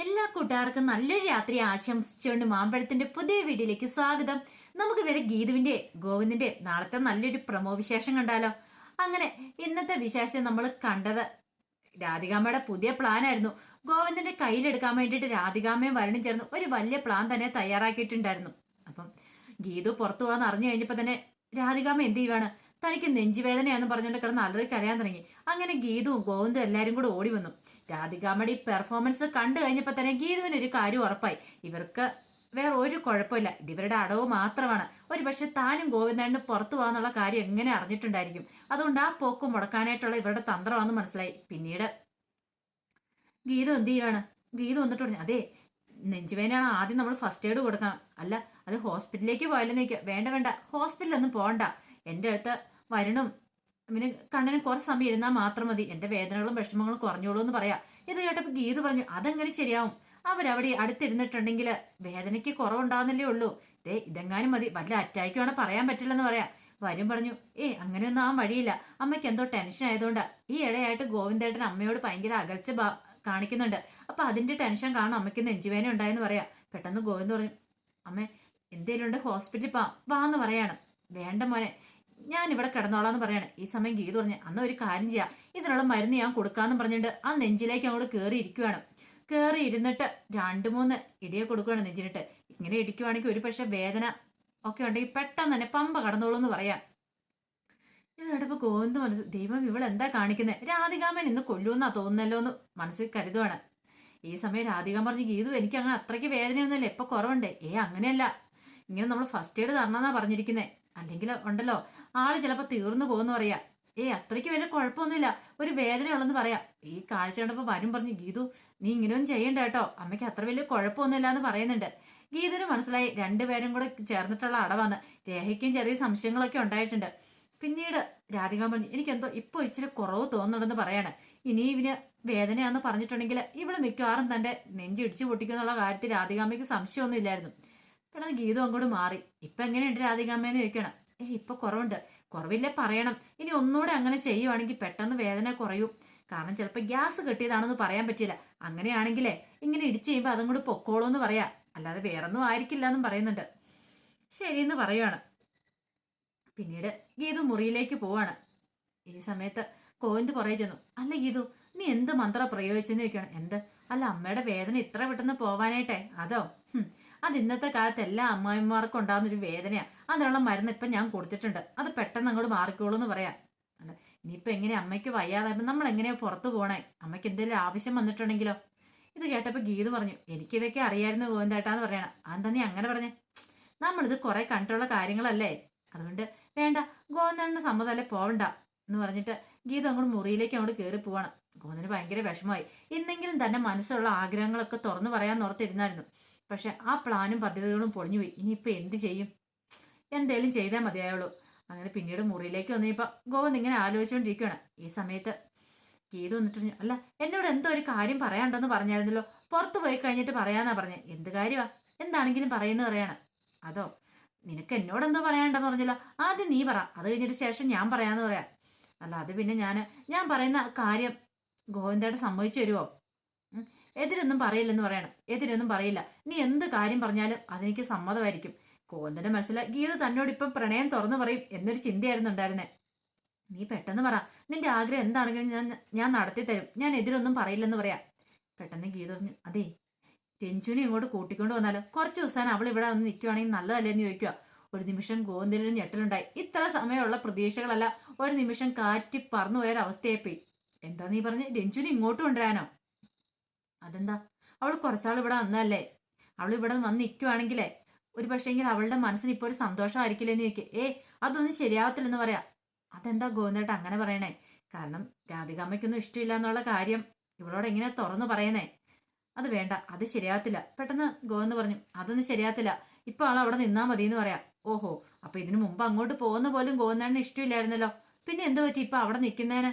എല്ലാ കൂട്ടുകാർക്കും നല്ലൊരു രാത്രി ആശംസിച്ചുകൊണ്ട് മാമ്പഴത്തിന്റെ പുതിയ വീഡിയോയിലേക്ക് സ്വാഗതം. നമുക്ക് വരെ ഗീതുവിന്റെ ഗോവിന്ദിന്റെ നാളത്തെ നല്ലൊരു പ്രമോ വിശേഷം കണ്ടാലോ? അങ്ങനെ ഇന്നത്തെ വിശേഷത്തെ നമ്മൾ കണ്ടത് രാധികാമ്മയുടെ പുതിയ പ്ലാൻ ആയിരുന്നു. ഗോവിന്ദന്റെ കയ്യിലെടുക്കാൻ വേണ്ടിയിട്ട് രാധികാമ്മയും വരണം ചേർന്ന് ഒരു വലിയ പ്ലാൻ തന്നെ തയ്യാറാക്കിയിട്ടുണ്ടായിരുന്നു. അപ്പം ഗീതു പുറത്തു പോകാന്ന് അറിഞ്ഞു കഴിഞ്ഞപ്പോൾ തന്നെ രാധികാമ്മ എന്ത് ചെയ്യുവാണ്? തനിക്ക് നെഞ്ചുവേദനയാന്ന് പറഞ്ഞുകൊണ്ട് കിടന്ന് അലറി കരയാൻ തുടങ്ങി. അങ്ങനെ ഗീതവും ഗോവിന്ദും എല്ലാവരും കൂടെ ഓടി വന്നു. രാധികാമ്മയുടെ ഈ പെർഫോമൻസ് കണ്ടു കഴിഞ്ഞപ്പോൾ തന്നെ ഗീതുവിന് ഒരു കാര്യം ഉറപ്പായി. ഇവർക്ക് വേറെ ഒരു കുഴപ്പമില്ല. ഇതിവരുടെ അടവ് മാത്രമാണ്. ഒരു പക്ഷെ താനും ഗോവിന്ദനും പുറത്തു പോകാന്നുള്ള കാര്യം എങ്ങനെ അറിഞ്ഞിട്ടുണ്ടായിരിക്കും? അതുകൊണ്ട് ആ പോക്ക് മുടക്കാനായിട്ടുള്ള ഇവരുടെ തന്ത്രമാണെന്ന് മനസ്സിലായി. പിന്നീട് ഗീത എന്ത് ചെയ്യുകയാണ് ഗീതു വന്നിട്ട് പറഞ്ഞു അതെ നെഞ്ചുവേനാണ് ആദ്യം നമ്മൾ ഫസ്റ്റ് എയ്ഡ് കൊടുക്കണം. അല്ല അത് ഹോസ്പിറ്റലിലേക്ക് പോയാലെന്ന് നിൽക്കുക വേണ്ട വേണ്ട ഹോസ്പിറ്റലൊന്നും പോകണ്ട. എന്റെ അടുത്ത് വരണം. പിന്നെ കണ്ണിന് കുറച്ച് സമയം ഇരുന്നാൽ മാത്രം മതി. എന്റെ വേദനകളും വിഷമങ്ങളും കുറഞ്ഞോളൂ എന്ന് പറയാം. ഇത് കേട്ടപ്പോൾ ഗീത് പറഞ്ഞു അതെങ്ങനെ ശരിയാവും. അവരവിടെ അടുത്തിരുന്നിട്ടുണ്ടെങ്കിൽ വേദനയ്ക്ക് കുറവുണ്ടാകുന്നില്ലേ ഉള്ളൂ. ദേ ഇതെങ്ങാനും മതി. വല്ല അറ്റാക്കുവാണ് പറയാൻ പറ്റില്ലെന്ന് പറയാം. വരും പറഞ്ഞു ഏ അങ്ങനെയൊന്നും ആ വഴിയില്ല. അമ്മയ്ക്ക് എന്തോ ടെൻഷൻ ആയതുകൊണ്ട്. ഈ ഇടയായിട്ട് ഗോവിന്ദേട്ടൻ അമ്മയോട് ഭയങ്കര അകൽച്ച കാണിക്കുന്നുണ്ട്. അപ്പൊ അതിന്റെ ടെൻഷൻ കാണും അമ്മയ്ക്ക് നെഞ്ചുവേന ഉണ്ടായെന്ന് പറയാം. പെട്ടെന്ന് ഗോവിന്ദ് പറഞ്ഞു അമ്മേ എന്തേലും ഉണ്ട് ഹോസ്പിറ്റലിൽ പാ വാ പറയാണ്. വേണ്ട മോനെ. ഞാൻ ഇവിടെ കിടന്നോളാന്ന് പറയാണ്. ഈ സമയം ഗീത് പറഞ്ഞു അന്ന് ഒരു കാര്യം ചെയ്യാം. ഇതിനുള്ള മരുന്ന് ഞാൻ കൊടുക്കാന്ന് പറഞ്ഞിട്ട് ആ നെഞ്ചിലേക്ക് അങ്ങോട്ട് കയറി ഇരിക്കുവാണ്. കയറി ഇരുന്നിട്ട് രണ്ട് മൂന്ന് ഇടിയെ കൊടുക്കുകയാണ് നെഞ്ചിനിട്ട്. ഇങ്ങനെ ഇടിക്കുവാണെങ്കിൽ ഒരു പക്ഷെ വേദന ഒക്കെ ഉണ്ടെങ്കിൽ പെട്ടെന്ന് തന്നെ പമ്പ കടന്നോളൂ എന്ന് പറയാം. ഇത് ഗോവിന്ദ് മനസ്സ് ദൈവം ഇവൾ എന്താ കാണിക്കുന്നത് രാധികാമൻ ഇന്ന് കൊല്ലൂന്നാ തോന്നുന്നല്ലോ എന്ന് മനസ്സിൽ കരുതുവാണ്. ഈ സമയം രാധികാമൻ പറഞ്ഞു ഗീതു എനിക്ക് അങ്ങനെ അത്രയ്ക്ക് വേദനയൊന്നുമില്ല. ഇപ്പൊ കുറവുണ്ട്. ഏ അങ്ങനെയല്ല. ഇങ്ങനെ നമ്മൾ ഫസ്റ്റ് എയ്ഡ് തരണമെന്നാ പറഞ്ഞിരിക്കുന്നത് അല്ലെങ്കിൽ ഉണ്ടല്ലോ ആൾ ചിലപ്പോൾ തീർന്നു പോകുന്നു പറയാ. ഏ അത്രയ്ക്ക് വലിയ കുഴപ്പമൊന്നുമില്ല. ഒരു വേദന ഉള്ളെന്ന് പറയാം. ഈ കാഴ്ച കണ്ടപ്പോൾ വരും പറഞ്ഞു ഗീതു നീ ഇങ്ങനെയൊന്നും ചെയ്യണ്ട കേട്ടോ. അമ്മയ്ക്ക് അത്ര വലിയ കുഴപ്പമൊന്നുമില്ല എന്ന് പറയുന്നുണ്ട്. ഗീതന് മനസ്സിലായി രണ്ടുപേരും കൂടെ ചേർന്നിട്ടുള്ള അടവാണ്. രേഖയ്ക്കും ചെറിയ സംശയങ്ങളൊക്കെ ഉണ്ടായിട്ടുണ്ട്. പിന്നീട് രാധിക പറഞ്ഞു എനിക്കെന്തോ ഇപ്പോൾ ഇച്ചിരി കുറവ് തോന്നുന്നുണ്ടെന്ന് പറയാണ്. ഇനി ഇവന് വേദനയാന്ന് പറഞ്ഞിട്ടുണ്ടെങ്കിൽ ഇവിടെ മിക്കവാറും തന്റെ നെഞ്ചിടിച്ചു പൊട്ടിക്കുന്നുള്ള കാര്യത്തിൽ രാധികാമ്മയ്ക്ക് സംശയമൊന്നും ഇല്ലായിരുന്നു. പെട്ടെന്ന് ഗീതം അങ്ങോട്ട് മാറി. ഇപ്പൊ എങ്ങനെയുണ്ട് രാധികാമ്മയെന്ന് ചോദിക്കണം. ഏ ഇപ്പൊ കുറവുണ്ട്. കുറവില്ലേ പറയണം. ഇനി ഒന്നുകൂടെ അങ്ങനെ ചെയ്യുവാണെങ്കിൽ പെട്ടെന്ന് വേദന കുറയും. കാരണം ചിലപ്പോൾ ഗ്യാസ് കെട്ടിയതാണെന്ന് പറയാൻ പറ്റില്ല. അങ്ങനെയാണെങ്കിലേ ഇങ്ങനെ ഇടിച്ചു കഴിയുമ്പോൾ അതും കൂടി പൊക്കോളൂ എന്ന് പറയാം. അല്ലാതെ വേറൊന്നും ആയിരിക്കില്ല എന്നും പറയുന്നുണ്ട്. ശരിയെന്ന് പറയുവാണ്. പിന്നീട് ഗീതു മുറിയിലേക്ക് പോവാണ്. ഈ സമയത്ത് കോവിന്ദ് പുറകെ ചെന്നു. അല്ല ഗീതു നീ എന്ത് മന്ത്രം പ്രയോഗിച്ചെന്ന് ചോദിക്കണം. എന്ത്? അല്ല അമ്മയുടെ വേദന ഇത്ര പെട്ടെന്ന് പോവാനായിട്ടെ. അതോ? അത് ഇന്നത്തെ കാലത്ത് എല്ലാ അമ്മായിമാർക്കും ഉണ്ടാകുന്ന ഒരു വേദനയാണ് അതിനുള്ള മരുന്ന് ഇപ്പം ഞാൻ കൊടുത്തിട്ടുണ്ട്. അത് പെട്ടെന്ന് അങ്ങോട്ട് മാറിക്കോളൂ എന്ന് പറയാം. ഇനിയിപ്പോൾ എങ്ങനെ അമ്മയ്ക്ക് വയ്യാതായപ്പോൾ നമ്മൾ എങ്ങനെയാ പുറത്തു പോകണേ അമ്മയ്ക്ക് എന്തെങ്കിലും ആവശ്യം വന്നിട്ടുണ്ടെങ്കിലോ? ഇത് കേട്ടപ്പോൾ ഗീത് പറഞ്ഞു എനിക്കിതൊക്കെ അറിയായിരുന്നു ഗോവിന്ദേട്ടാന്ന് പറയണം. അതെന്താ നീ അങ്ങനെ പറഞ്ഞേ? നമ്മളിത് കുറേ കണ്ടുള്ള കാര്യങ്ങളല്ലേ? അതുകൊണ്ട് വേണ്ട ഗോവിന്ദന് സമ്മതമല്ലേ പോവണ്ട? എന്ന് പറഞ്ഞിട്ട് ഗീത അങ്ങോട്ട് മുറിയിലേക്ക് അങ്ങോട്ട് കയറി പോവാണ്. ഗോവിന്ദന് ഭയങ്കര വിഷമമായി. എന്നെങ്കിലും തന്നെ മനസ്സിലുള്ള ആഗ്രഹങ്ങളൊക്കെ തുറന്നു പറയാൻ ഓർത്തിരുന്നായിരുന്നു. പക്ഷെ ആ പ്ലാനും പദ്ധതികളും പൊളിഞ്ഞുപോയി ഇനിയിപ്പോൾ എന്ത് ചെയ്യും? എന്തേലും ചെയ്താൽ മതിയായുള്ളൂ. അങ്ങനെ പിന്നീട് മുറിയിലേക്ക് വന്നപ്പോൾ ഗോവിന്ദ് ഇങ്ങനെ ആലോചിച്ചുകൊണ്ടിരിക്കുകയാണ് ഈ സമയത്ത് ഗീത വന്നിട്ട് അല്ല എന്നോട് എന്തോ ഒരു കാര്യം പറയാണ്ടെന്ന് പറഞ്ഞായിരുന്നല്ലോ. പുറത്ത് പോയി കഴിഞ്ഞിട്ട് പറയാന്നാ പറഞ്ഞത് എന്ത് കാര്യമാ എന്താണെങ്കിലും പറയുന്നു പറയണം. അതോ നിനക്ക് എന്നോട് എന്തോ പറയാണ്ടെന്ന് പറഞ്ഞല്ലോ. ആദ്യം നീ പറ. അത് കഴിഞ്ഞിട്ട് ശേഷം ഞാൻ പറയാന്ന് പറയാം. അല്ല അത് പിന്നെ ഞാൻ ഞാൻ പറയുന്ന കാര്യം ഗോവിന്ദയുടെ സമ്മതിച്ചു തരുമോ എതിരൊന്നും പറയില്ലെന്ന് പറയണം. എതിരൊന്നും പറയില്ല. നീ എന്ത് കാര്യം പറഞ്ഞാലും അതെനിക്ക് സമ്മതമായിരിക്കും. കോന്തന്റെ മനസ്സിൽ ഗീത തന്നോട് ഇപ്പം പ്രണയം തുറന്നു പറയും എന്നൊരു ചിന്തയായിരുന്നു ഉണ്ടായിരുന്നേ. നീ പെട്ടെന്ന് പറ നിന്റെ ആഗ്രഹം എന്താണെങ്കിലും ഞാൻ ഞാൻ നടത്തി തരും ഞാൻ എതിരൊന്നും പറയില്ലെന്ന് പറയാ. പെട്ടെന്ന് ഗീത പറഞ്ഞു അതെ രഞ്ജുനെ ഇങ്ങോട്ട് കൂട്ടിക്കൊണ്ട് വന്നാലോ? കുറച്ച് ദിവസം അവൾ ഇവിടെ വന്ന് നിൽക്കുവാണെങ്കിൽ നല്ലതല്ലേ എന്ന് ചോദിക്കുക ഒരു നിമിഷം ഗോവിന്ദനൊരു ഞെട്ടലുണ്ടായി. ഇത്ര സമയമുള്ള പ്രതീക്ഷകളല്ല ഒരു നിമിഷം കാറ്റി പറന്നു പോയൊരവസ്ഥയായിപ്പോയി എന്താ നീ പറഞ്ഞ്? രഞ്ജുനെ ഇങ്ങോട്ട് കൊണ്ടുവരാനോ? അതെന്താ? അവൾ കുറച്ചാൾ ഇവിടെ വന്നല്ലേ അവൾ ഇവിടെ വന്ന് നിൽക്കുവാണെങ്കിലേ ഒരു പക്ഷേങ്കിൽ അവളുടെ മനസ്സിന് ഇപ്പോൾ ഒരു സന്തോഷമായിരിക്കില്ലെന്ന് ചോദിക്കുക ഏ അതൊന്നും ശരിയാവത്തില്ലെന്ന് പറയാം. അതെന്താ ഗോവിന്ദേട്ട അങ്ങനെ പറയണേ? കാരണം രാധികാമ്മയ്ക്കൊന്നും ഇഷ്ടമില്ല എന്നുള്ള കാര്യം ഇവളോട് എങ്ങനെ തുറന്നു പറയുന്നേ അത് വേണ്ട അത് ശരിയാവത്തില്ല. പെട്ടെന്ന് ഗോവിന്ദ് പറഞ്ഞു അതൊന്നും ശരിയാവത്തില്ല. ഇപ്പൊ ആൾ അവിടെ നിന്നാ മതി എന്ന് പറയാം. ഓഹോ അപ്പൊ ഇതിനു മുമ്പ് അങ്ങോട്ട് പോകുന്ന പോലും ഗോവിന്ദന് ഇഷ്ടമില്ലായിരുന്നല്ലോ. പിന്നെ എന്ത് പറ്റി ഇപ്പൊ അവിടെ നിൽക്കുന്നതിന്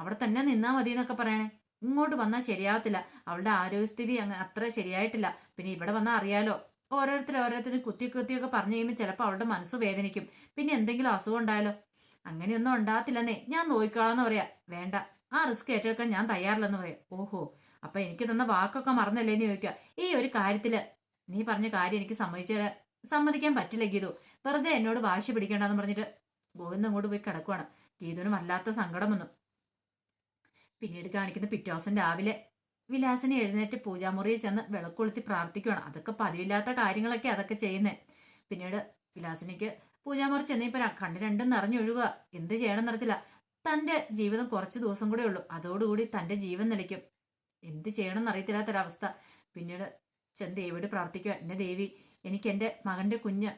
അവിടെ തന്നെ നിന്നാ മതി എന്നൊക്കെ പറയണേ. ഇങ്ങോട്ട് വന്നാൽ ശരിയാവത്തില്ല. അവളുടെ ആരോഗ്യസ്ഥിതി അങ്ങ് അത്ര ശരിയായിട്ടില്ല. പിന്നെ ഇവിടെ വന്നാൽ അറിയാലോ. ഓരോരുത്തർ ഓരോരുത്തരും കുത്തി കുത്തിയൊക്കെ പറഞ്ഞു കഴിയുമ്പോൾ ചിലപ്പോൾ അവളുടെ മനസ്സ് വേദനിക്കും. പിന്നെ എന്തെങ്കിലും അസുഖം ഉണ്ടായാലോ? അങ്ങനെയൊന്നും ഉണ്ടാകത്തില്ലെന്നേ. ഞാൻ നോക്കിക്കോളാന്ന് പറയാ. വേണ്ട. ആ റിസ്ക് ഏറ്റെടുക്കാൻ ഞാൻ തയ്യാറില്ലെന്ന് പറയാം. ഓഹോ. അപ്പം എനിക്ക് തന്ന വാക്കൊക്കെ മറന്നല്ലേ എന്ന് ചോദിക്കുക ഈ ഒരു കാര്യത്തിൽ നീ പറഞ്ഞ കാര്യം എനിക്ക് സമ്മതിച്ച സമ്മതിക്കാൻ പറ്റില്ല ഗീതു. വെറുതെ എന്നോട് വാശി പിടിക്കേണ്ടെന്ന് പറഞ്ഞിട്ട് ഗോവിന്ദ് അങ്ങോട്ട് പോയി കിടക്കുവാണ്. ഗീതുവിനും വല്ലാത്ത സങ്കടം വന്നു. പിന്നീട് കാണിക്കുന്ന പിറ്റേ രാവിലെ വിലാസിനെ എഴുന്നേറ്റ് പൂജാമുറിയിൽ ചെന്ന് വിളക്കൊളുത്തി പ്രാർത്ഥിക്കുകയാണ് അതൊക്കെ പതിവില്ലാത്ത കാര്യങ്ങളൊക്കെ അതൊക്കെ ചെയ്യുന്നത് പിന്നീട് വിലാസിനിക്ക് പൂജാമുറി ചെന്നിപ്പോ കണ്ണ് രണ്ടും നിറഞ്ഞൊഴുകുക. എന്ത് ചെയ്യണം എന്നറിയത്തില്ല തന്റെ ജീവിതം കുറച്ച് ദിവസം കൂടെ ഉള്ളൂ. അതോടുകൂടി തന്റെ ജീവൻ നിലയ്ക്കും. എന്ത് ചെയ്യണം എന്നറിയത്തില്ലാത്തൊരവസ്ഥ പിന്നീട് ചെന്ന് ദേവിയോട് പ്രാർത്ഥിക്കുക എന്റെ ദേവി എനിക്ക് എന്റെ മകന്റെ കുഞ്ഞ്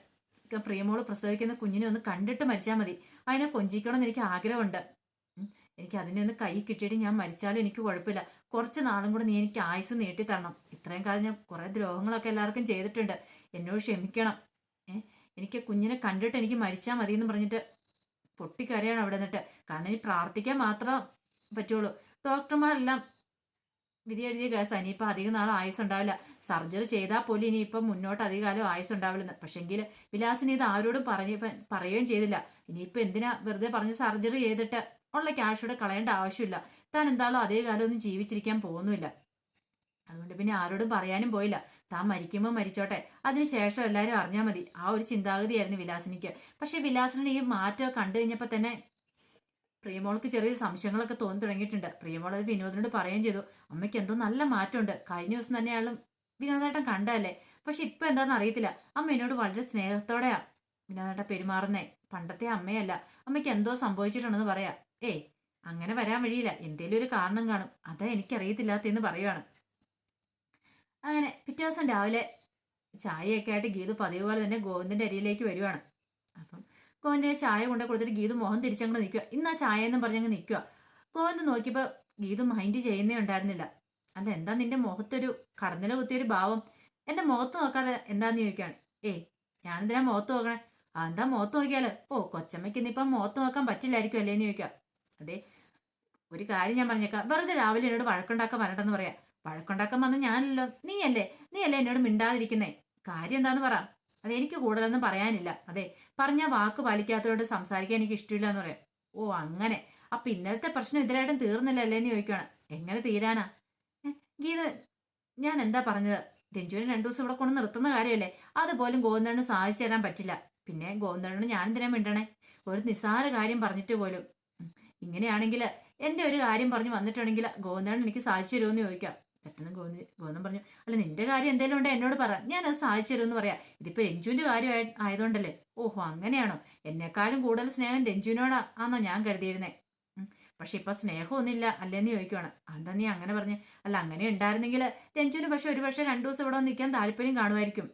പ്രിയമോൾ പ്രസവിക്കുന്ന കുഞ്ഞിനെ ഒന്ന് കണ്ടിട്ട് മരിച്ചാൽ മതി. അതിനെ കൊഞ്ചിക്കണമെന്ന് എനിക്ക് ആഗ്രഹമുണ്ട്. എനിക്ക് അതിനെ ഒന്ന് കൈ കിട്ടിയിട്ട് ഞാൻ മരിച്ചാലും എനിക്ക് കുഴപ്പമില്ല. കുറച്ച് നാളും കൂടെ നീ എനിക്ക് ആയുസ് നീട്ടി തരണം. ഇത്രയും കാലം ഞാൻ കുറേ ദ്രോഹങ്ങളൊക്കെ എല്ലാവർക്കും ചെയ്തിട്ടുണ്ട്. എന്നോട് ക്ഷമിക്കണം. ഏഹ് എനിക്ക് കുഞ്ഞിനെ കണ്ടിട്ട് എനിക്ക് മരിച്ചാൽ മതി എന്ന് പറഞ്ഞിട്ട് പൊട്ടിക്കരയാണ് അവിടെ നിന്നിട്ട്. കാരണം ഇനി പ്രാർത്ഥിക്കാൻ മാത്രം പറ്റുള്ളൂ. ഡോക്ടർമാരെല്ലാം വിധി എഴുതിയ കേസ്. ഇനിയിപ്പോൾ അധികം നാൾ ആയുസ് ഉണ്ടാവില്ല സർജറി ചെയ്താൽ പോലും ഇനിയിപ്പം മുന്നോട്ട് അധികം കാലം ആയുസ് ഉണ്ടാവില്ലെന്ന് പക്ഷെങ്കിൽ വിലാസിന് ഇത് ആരോടും പറഞ്ഞ പറയുകയും ചെയ്തില്ല. ഇനിയിപ്പോൾ എന്തിനാ വെറുതെ പറഞ്ഞ് സർജറി ചെയ്തിട്ട് ഉള്ള ക്യാഷ് ഇവിടെ കളയേണ്ട ആവശ്യമില്ല. താൻ എന്തായാലും അതേ കാലം ഒന്നും ജീവിച്ചിരിക്കാൻ പോകുന്നില്ല അതുകൊണ്ട് പിന്നെ ആരോടും പറയാനും പോയില്ല. താൻ മരിക്കുമ്പോൾ മരിച്ചോട്ടെ. അതിനുശേഷം എല്ലാവരും അറിഞ്ഞാൽ മതി. ആ ഒരു ചിന്താഗതിയായിരുന്നു വിലാസിനിക്ക്. പക്ഷെ വിലാസിന് ഈ മാറ്റം കണ്ടു കഴിഞ്ഞപ്പോൾ തന്നെ പ്രിയമോൾക്ക് ചെറിയ സംശയങ്ങളൊക്കെ തോന്നി തുടങ്ങിയിട്ടുണ്ട്. പ്രിയമോൾ അത് വിനോദിനോട് പറയുകയും ചെയ്തു. അമ്മയ്ക്ക് എന്തോ നല്ല മാറ്റമുണ്ട്. കഴിഞ്ഞ ദിവസം തന്നെ അയാളും വിനോദേട്ടൻ കണ്ടല്ലേ പക്ഷെ ഇപ്പൊ എന്താണെന്ന് അറിയത്തില്ല. അമ്മ എന്നോട് വളരെ സ്നേഹത്തോടെയാ വിനോദേട്ടൻ പെരുമാറുന്നേ. പണ്ടത്തെ അമ്മയല്ല. അമ്മയ്ക്ക് എന്തോ സംഭവിച്ചിട്ടുണ്ടെന്ന് പറയാ. ഏയ് അങ്ങനെ വരാൻ വഴിയില്ല. എന്തേലും ഒരു കാരണം കാണും. അതാ എനിക്കറിയത്തില്ലാത്തെന്ന് പറയുവാണ്. അങ്ങനെ പിറ്റേ ദിവസം രാവിലെ ചായയൊക്കെ ആയിട്ട് ഗീതു പതിവ് പോലെ തന്നെ ഗോവിന്ദന്റെ അരിയിലേക്ക് വരുവാണ്. അപ്പം ഗോവിന്ദന് ചായ കൊണ്ടു കൊടുത്തിട്ട് ഗീതു മുഖം തിരിച്ചങ്ങോട്ട് നിൽക്കുക ഇന്ന് ആ ചായ എന്നും പറഞ്ഞങ്ങ് നിൽക്കുക ഗോവിന്ദ് നോക്കിയപ്പോൾ ഗീതു മൈൻഡ് ചെയ്യുന്നേ ഉണ്ടായിരുന്നില്ല. അല്ല എന്താ നിന്റെ മുഖത്തൊരു കടന്നില കുത്തിയൊരു ഭാവം? എന്റെ മുഖത്ത് നോക്കാതെ എന്താന്ന് ചോദിക്കുകയാണ് ഏയ് ഞാനെന്തിനാ മുഖത്ത് നോക്കണേ? അതെന്താ മുഖത്ത് നോക്കിയാൽ ഓ കൊച്ചമ്മയ്ക്ക് ഇന്നിപ്പം മുഖത്ത് നോക്കാൻ പറ്റില്ലായിരിക്കും അല്ലേന്ന് ചോദിക്കാം അതെ ഒരു കാര്യം ഞാൻ പറഞ്ഞേക്കാം. വെറുതെ രാവിലെ എന്നോട് വഴക്കുണ്ടാക്കാൻ വരണ്ടെന്ന് പറയാം. വഴക്കുണ്ടാക്കാൻ വന്ന് ഞാനല്ലോ നീയല്ലേ നീയല്ലേ എന്നോട് മിണ്ടാതിരിക്കുന്നേ? കാര്യം എന്താന്ന് പറ. അതെ എനിക്ക് കൂടുതലൊന്നും പറയാനില്ല. അതെ പറഞ്ഞ വാക്ക് പാലിക്കാത്തതുകൊണ്ട് സംസാരിക്കാൻ എനിക്ക് ഇഷ്ടമില്ല എന്ന് പറയാം. ഓ അങ്ങനെ. അപ്പൊ ഇന്നലത്തെ പ്രശ്നം ഇതിലായിട്ടും തീർന്നില്ല അല്ലേന്ന് ചോദിക്കുകയാണ് എങ്ങനെ തീരാനാ? ഗീത ഞാൻ എന്താ പറഞ്ഞത്? രഞ്ജുവിനെ രണ്ടു ദിവസം ഇവിടെ കൊണ്ട് നിർത്തുന്ന കാര്യമല്ലേ? അതുപോലും ഗോവിന്ദന് സാധിച്ചു തരാൻ പറ്റില്ല. പിന്നെ ഗോവിന്ദനോട് ഞാൻ എന്തിനാ മിണ്ടണേ? ഒരു നിസ്സാര കാര്യം പറഞ്ഞിട്ട് പോലും. ഇങ്ങനെയാണെങ്കിൽ എന്റെ ഒരു കാര്യം പറഞ്ഞ് വന്നിട്ടുണ്ടെങ്കിൽ ഗോവിന്ദൻ എനിക്ക് സാധിച്ചു തരുമെന്ന് ചോദിക്കാം. പെട്ടെന്ന് ഗോവിന്ദ ഗോവിന്ദൻ പറഞ്ഞു അല്ല നിന്റെ കാര്യം എന്തെങ്കിലും ഉണ്ടോ എന്നോട് പറ. ഞാൻ അത് സാധിച്ചു തരുമെന്ന് പറയാം. ഇതിപ്പോൾ രഞ്ജുവിന്റെ കാര്യം ആയതുകൊണ്ടല്ലേ? ഓഹോ അങ്ങനെയാണോ? എന്നെക്കാളും കൂടുതൽ സ്നേഹം രഞ്ജുവിനോടാ ഞാൻ കരുതിയിരുന്നേ. പക്ഷെ ഇപ്പൊ സ്നേഹമൊന്നുമില്ല അല്ലേന്ന് ചോദിക്കുവാണ്. അതെന്താ നീ അങ്ങനെ പറഞ്ഞു? അല്ല അങ്ങനെ ഉണ്ടായിരുന്നെങ്കിൽ രഞ്ജുവിന് പക്ഷെ ഒരു പക്ഷേ രണ്ടു ദിവസം ഇവിടെ നിൽക്കാൻ താല്പര്യം കാണുമായിരിക്കും.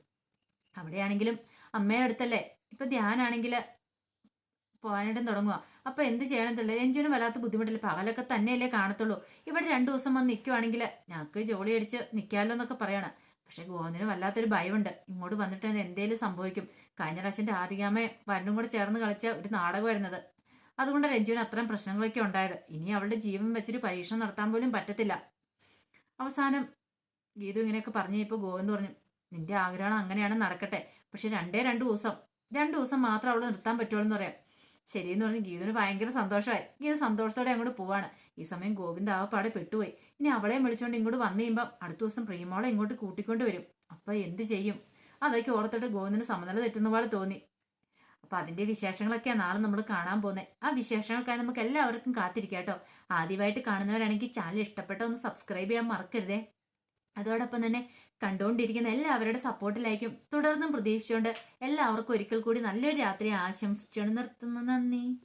അവിടെയാണെങ്കിലും അമ്മയുടെ അടുത്തല്ലേ? ഇപ്പൊ ധ്യാനാണെങ്കിൽ പോകാനായിട്ടും തുടങ്ങുക. അപ്പൊ എന്ത് ചെയ്യണമെന്നില്ല എഞ്ചിനും വല്ലാത്ത ബുദ്ധിമുട്ടില്ല? പകലൊക്കെ തന്നെയല്ലേ കാണത്തുള്ളൂ. ഇവിടെ രണ്ടു ദിവസം വന്ന് നിൽക്കുവാണെങ്കിൽ ഞങ്ങൾക്ക് ജോലി അടിച്ച് നിൽക്കാമല്ലോ എന്നൊക്കെ പറയണം. പക്ഷെ ഗോവിന്ദിന് വല്ലാത്തൊരു ഭയമുണ്ട്. ഇങ്ങോട്ട് വന്നിട്ട് എന്തേലും സംഭവിക്കും. കഴിഞ്ഞ പ്രാവശ്യം രാധികാമ്മ വരനും കൂടെ ചേർന്ന് കളിച്ച ഒരു നാടകമായിരുന്നത്. അതുകൊണ്ട് രഞ്ജുവിന് അത്രയും പ്രശ്നങ്ങളൊക്കെ ഉണ്ടായത്. ഇനി അവളുടെ ജീവൻ വെച്ചൊരു പരീക്ഷണം നടത്താൻ പോലും പറ്റത്തില്ല. അവസാനം ഗീതു ഇങ്ങനെയൊക്കെ പറഞ്ഞു ഇപ്പോൾ ഗോവിന്ദ് പറഞ്ഞു നിന്റെ ആഗ്രഹം അങ്ങനെയാണ് നടക്കട്ടെ. പക്ഷെ രണ്ടേ രണ്ട് ദിവസം രണ്ട് ദിവസം മാത്രം അവളെ നിർത്താൻ പറ്റുള്ളൂ എന്ന് പറയാം. ശരിയെന്ന് പറഞ്ഞ് ഗീതുവിന് ഭയങ്കര സന്തോഷമായി. ഗീതു സന്തോഷത്തോടെ അങ്ങോട്ട് പോവാണ്. ഈ സമയം ഗോവിന്ദ് ആവപ്പാടെ പെട്ടുപോയി. ഇനി അവളെയും വിളിച്ചുകൊണ്ട് ഇങ്ങോട്ട് വന്നു കഴിയുമ്പം അടുത്ത ദിവസം പ്രിയമോളെ ഇങ്ങോട്ട് കൂട്ടിക്കൊണ്ട് വരും. അപ്പൊ എന്ത് ചെയ്യും? അതൊക്കെ ഓർത്തിട്ട് ഗോവിന്ദിന് സമനില തെറ്റുന്ന പോലെ തോന്നി. അപ്പൊ അതിന്റെ വിശേഷങ്ങളൊക്കെയാണ് നാളെ നമ്മൾ കാണാൻ പോകുന്നത് ആ വിശേഷങ്ങൾക്കായി നമുക്ക് എല്ലാവർക്കും കാത്തിരിക്കാം കേട്ടോ ആദ്യമായിട്ട് കാണുന്നവരാണെങ്കിൽ ചാനൽ ഇഷ്ടപ്പെട്ട ഒന്ന് സബ്സ്ക്രൈബ് ചെയ്യാൻ മറക്കരുതേ. അതോടൊപ്പം തന്നെ കണ്ടുകൊണ്ടിരിക്കുന്ന എല്ലാവരുടെ സപ്പോർട്ടിലായിരിക്കും തുടർന്നും പ്രതീക്ഷിച്ചുകൊണ്ട് എല്ലാവർക്കും ഒരിക്കൽ കൂടി നല്ലൊരു രാത്രി ആശംസിച്ചുകൊണ്ട് നിർത്തുന്നു. നന്ദി.